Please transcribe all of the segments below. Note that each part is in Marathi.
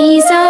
Misa.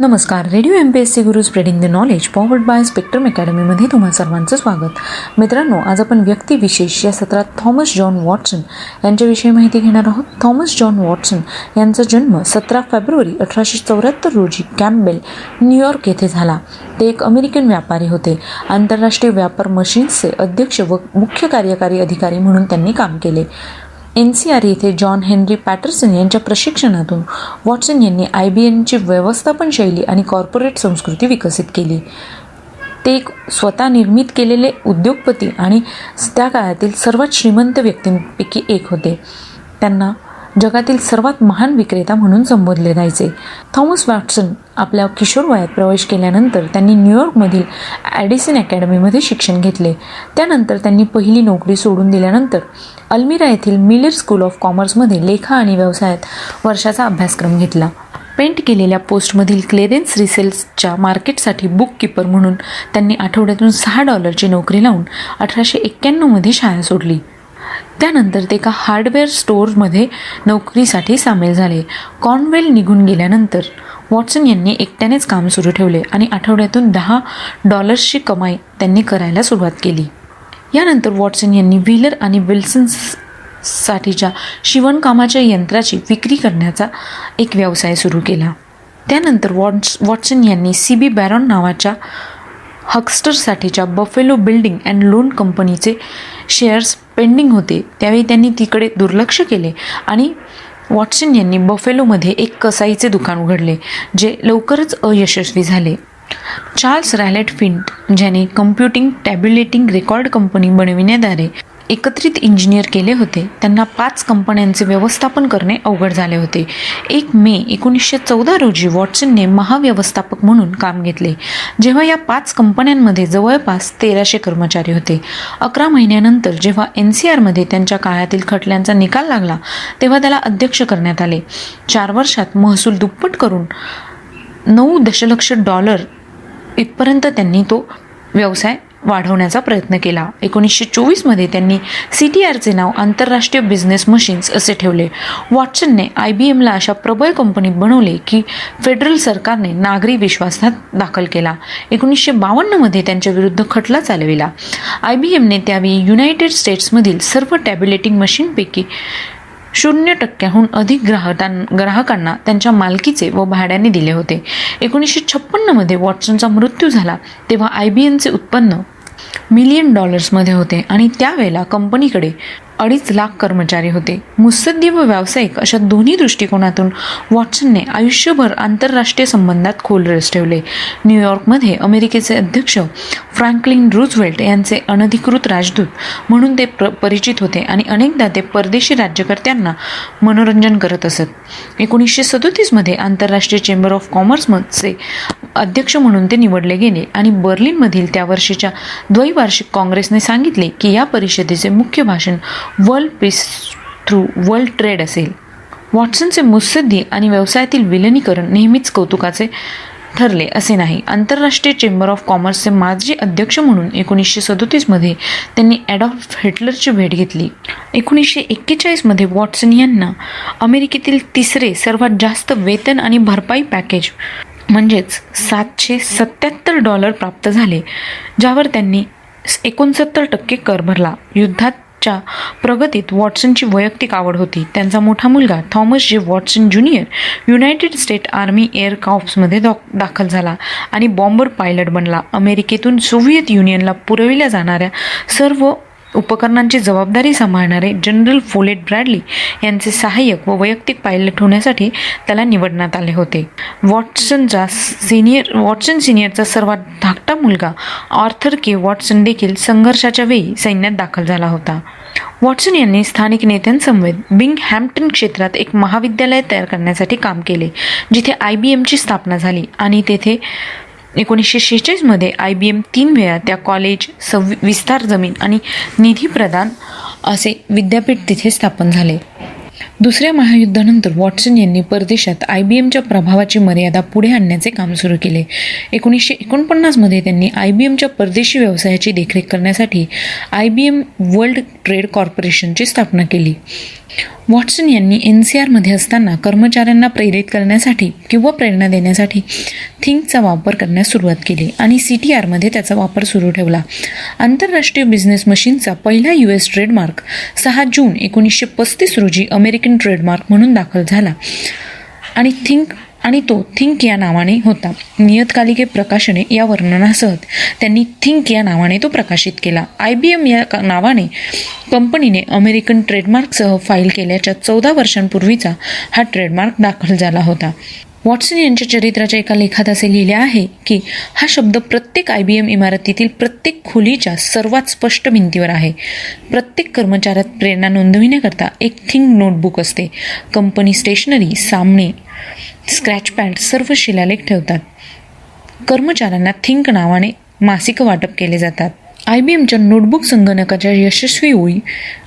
नमस्कार. Radio M P S C Guru spreading the knowledge powered by Spectrum अकॅडमीमध्ये तुम्हा सर्वांचं स्वागत. मित्रांनो आज आपण व्यक्तिविशेष या सत्रात थॉमस जॉन वॉटसन यांच्याविषयी माहिती घेणार आहोत. थॉमस जॉन वॉटसन यांचा जन्म सतरा फेब्रुवारी अठराशे चौऱ्याहत्तर रोजी कॅम्पबेल न्यूयॉर्क येथे झाला. ते एक अमेरिकन व्यापारी होते. आंतरराष्ट्रीय व्यापार मशीन्सचे अध्यक्ष व मुख्य कार्यकारी अधिकारी म्हणून त्यांनी काम केले. एन सी आर येथे जॉन हेनरी पॅटर्सन यांच्या प्रशिक्षणातून वॉटसन यांनी आय बी एनची व्यवस्थापन शैली आणि कॉर्पोरेट संस्कृती विकसित केली. ते एक स्वतः निर्मित केलेले उद्योगपती आणि त्या काळातील सर्वात श्रीमंत व्यक्तींपैकी एक होते. त्यांना जगातील सर्वात महान विक्रेता म्हणून संबोधले जायचे. थॉमस वॉटसन आपल्या किशोर वयात प्रवेश केल्यानंतर त्यांनी न्यूयॉर्कमधील ॲडिसन अकॅडमीमध्ये शिक्षण घेतले. त्यानंतर त्यांनी पहिली नोकरी सोडून दिल्यानंतर अल्मिरा येथील मिलर स्कूल ऑफ कॉमर्समध्ये लेखा आणि व्यवसायात वर्षाचा अभ्यासक्रम घेतला. पेंट केलेल्या पोस्टमधील क्लेरेन्स रिसेल्सच्या मार्केटसाठी बुक किपर म्हणून त्यांनी आठवड्यातून सहा डॉलरची नोकरी लावून अठराशे एक्क्याण्णवमध्ये शाळा सोडली. त्यानंतर ते एका हार्डवेअर स्टोअरमध्ये नोकरीसाठी सामील झाले. कॉर्नवेल निघून गेल्यानंतर वॉटसन यांनी एकट्यानेच काम सुरू ठेवले आणि आठवड्यातून दहा डॉलर्सची कमाई त्यांनी करायला सुरुवात केली. यानंतर वॉटसन यांनी व्हीलर आणि विल्सन्स साठीच्या शिवणकामाच्या यंत्राची विक्री करण्याचा एक व्यवसाय सुरू केला. त्यानंतर वॉट्स वॉटसन यांनी सी बी बॅरॉन नावाच्या हक्स्टरसाठीच्या बफेलो बिल्डिंग अँड लोन कंपनीचे शेअर्स पेंडिंग होते. त्यावेळी त्यांनी तिकडे दुर्लक्ष केले आणि वॉटसन यांनी बफेलोमध्ये एक कसाईचे दुकान उघडले जे लवकरच अयशस्वी झाले. चार्ल्स रॅलेट फिंट ज्याने कम्प्युटिंग टॅब्युलेटिंग रेकॉर्ड कंपनी बनविण्याद्वारे एकत्रित इंजिनियर केले होते. त्यांना पाच कंपन्यांचे व्यवस्थापन करणे अवघड झाले होते. एक मे एकोणीसशे चौदा रोजी वॉटसनने महाव्यवस्थापक म्हणून काम घेतले. जेव्हा या पाच कंपन्यांमध्ये जवळपास तेराशे कर्मचारी होते. अकरा महिन्यानंतर जेव्हा एन सी आरमध्ये त्यांच्या काळातील खटल्यांचा निकाल लागला तेव्हा त्याला अध्यक्ष करण्यात आले. चार वर्षात महसूल दुप्पट करून नऊ दशलक्ष डॉलर इथपर्यंत त्यांनी तो व्यवसाय वाढवण्याचा प्रयत्न केला. एकोणीसशे चोवीसमध्ये त्यांनी सी टी आरचे नाव आंतरराष्ट्रीय बिझनेस मशीन्स असे ठेवले. वॉटसनने आय बी एमला अशा प्रबळ कंपनीत बनवले की फेडरल सरकारने नागरी विश्वासात दाखल केला. एकोणीसशे बावन्नमध्ये त्यांच्या विरुद्ध खटला चालविला. आय बी एमने त्यावेळी युनायटेड स्टेट्समधील सर्व टॅब्युलेटिंग मशीनपैकी शून्य टक्क्याहून अधिक ग्राहकां ग्राहकांना त्यांच्या मालकीचे व भाड्याने दिले होते. एकोणीसशे छप्पन्नमध्ये वॉटसनचा मृत्यू झाला तेव्हा आय बी एनचे उत्पन्न मिलियन डॉलर्समध्ये होते आणि त्यावेळेला कंपनीकडे अडीच लाख कर्मचारी होते. मुत्सद्दी व व्यावसायिक अशा दोन्ही दृष्टिकोनातून वॉटसनने आयुष्यभर आंतरराष्ट्रीय संबंधात खोल रस ठेवले. न्यूयॉर्कमध्ये अमेरिकेचे अध्यक्ष फ्रँकलिन रूझवेल्ट यांचे अनधिकृत राजदूत म्हणून ते प्र परिचित होते आणि अनेकदा ते परदेशी राज्यकर्त्यांना मनोरंजन करत असत. एकोणीसशे सदोतीसमध्ये आंतरराष्ट्रीय चेंबर ऑफ कॉमर्सचे अध्यक्ष म्हणून ते निवडले गेले आणि बर्लिनमधील त्या वर्षीच्या द्वैवार्षिक काँग्रेसने सांगितले की या परिषदेचे मुख्य भाषण world peace through world trade असेल. वॉटसनचे मुत्सद्दी आणि व्यवसायातील विलनीकरण नेहमीच कौतुकाचे ठरले असे नाही. आंतरराष्ट्रीय चेंबर ऑफ कॉमर्सचे माजी अध्यक्ष म्हणून एकोणीसशे सदोतीसमध्ये त्यांनी ॲडॉल्फ हिटलरची भेट घेतली. एकोणीसशे एक्केचाळीसमध्ये वॉटसन यांना अमेरिकेतील तिसरे सर्वात जास्त वेतन आणि भरपाई पॅकेज म्हणजेच सातशे सत्याहत्तर डॉलर प्राप्त झाले ज्यावर त्यांनी एकोणसत्तर टक्के कर भरला. युद्धात च्या प्रगतीत वॉटसनची वैयक्तिक आवड होती. त्यांचा मोठा मुलगा Thomas J Watson junior United State army air कॉप्समध्ये दॉ दाखल झाला आणि बॉम्बर पायलट बनला. अमेरिकेतून सोव्हिएत युनियनला पुरविल्या जाणाऱ्या सर्व उपकरणांची जबाबदारी सांभाळणारे जनरल फोलेट ब्रॅडली यांचे सहाय्यक व वैयक्तिक पायलट होण्यासाठी त्याला निवडण्यात आले होते. वॉटसनचा सिनियर वॉटसन सिनियरचा सर्वात धाकटा मुलगा आर्थर के. वॉटसन देखील संघर्षाच्या वेळी सैन्यात दाखल झाला होता. वॉटसन यांनी स्थानिक नेत्यांसमवेत बिंग हॅम्प्टन क्षेत्रात एक महाविद्यालय तयार करण्यासाठी काम केले जिथे आय बी एमची स्थापना झाली आणि तेथे एकोणीसशे शेहेचाळीसमध्ये आय बी एम तीन वेळा त्या कॉलेज सव विस्तार जमीन आणि निधी प्रदान असे विद्यापीठ तिथे स्थापन झाले. दुसऱ्या महायुद्धानंतर वॉटसन यांनी परदेशात आय बी एमच्या प्रभावाची मर्यादा पुढे आणण्याचे काम सुरू केले. एकोणीसशे एकोणपन्नासमध्ये त्यांनी आय बी एमच्या परदेशी व्यवसायाची देखरेख करण्यासाठी I B M world trade कॉर्पोरेशनची स्थापना केली. वॉटसन यांनी एन सी आरमध्ये असताना कर्मचाऱ्यांना प्रेरित करण्यासाठी किंवा प्रेरणा देण्यासाठी थिंकचा वापर करण्यास सुरुवात केली आणि सी टी आरमध्ये त्याचा वापर सुरू ठेवला. आंतरराष्ट्रीय बिझनेस मशीनचा पहिला यू एस ट्रेडमार्क सहा जून एकोणीसशे पस्तीस रोजी अमेरिकन ट्रेडमार्क म्हणून दाखल झाला. आणि थिंक आणि तो थिंक या नावाने होता. नियतकालिके प्रकाशने या वर्णनासह त्यांनी थिंक या नावाने तो प्रकाशित केला. आय बी एम या नावाने कंपनीने अमेरिकन ट्रेडमार्कसह फाईल केल्याच्या चौदा वर्षांपूर्वीचा हा ट्रेडमार्क दाखल झाला होता. वॉटसन यांच्या चरित्राच्या एका लेखात असे लिहिले आहे की हा शब्द प्रत्येक आय बी एम इमारतीतील प्रत्येक खोलीच्या सर्वात स्पष्ट भिंतीवर आहे. प्रत्येक कर्मचाऱ्यात प्रेरणा नोंदविण्याकरता एक थिंक नोटबुक असते. कंपनी स्टेशनरी सामने स्क्रॅच पॅड सर्व शिलालेख ठेवतात. कर्मचाऱ्यांना थिंक नावाने मासिकं वाटप केले जातात. आय बी एमच्या नोटबुक संगणकाच्या यशस्वी ओळी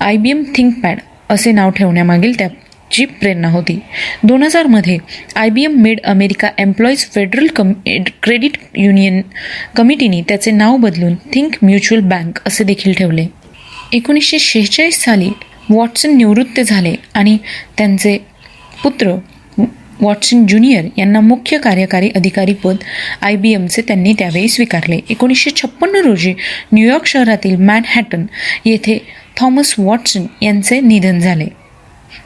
आय बी एम थिंकपॅड असे नाव ठेवण्यामागील त्या जी प्रेरणा होती. दोन हजारमध्ये I B M made America employees federal come credit union कमिटीने त्याचे नाव बदलून थिंक म्युच्युअल बँक असे देखील ठेवले. एकोणीसशे शेहेचाळीस साली वॉटसन निवृत्त झाले आणि त्यांचे पुत्र वॉटसन ज्युनियर यांना मुख्य कार्यकारी अधिकारी पद आय बी एमचे त्यांनी त्यावेळी स्वीकारले. एकोणीसशे छप्पन्न रोजी न्यूयॉर्क शहरातील मॅनहॅटन येथे थॉमस वॉटसन यांचे निधन झाले.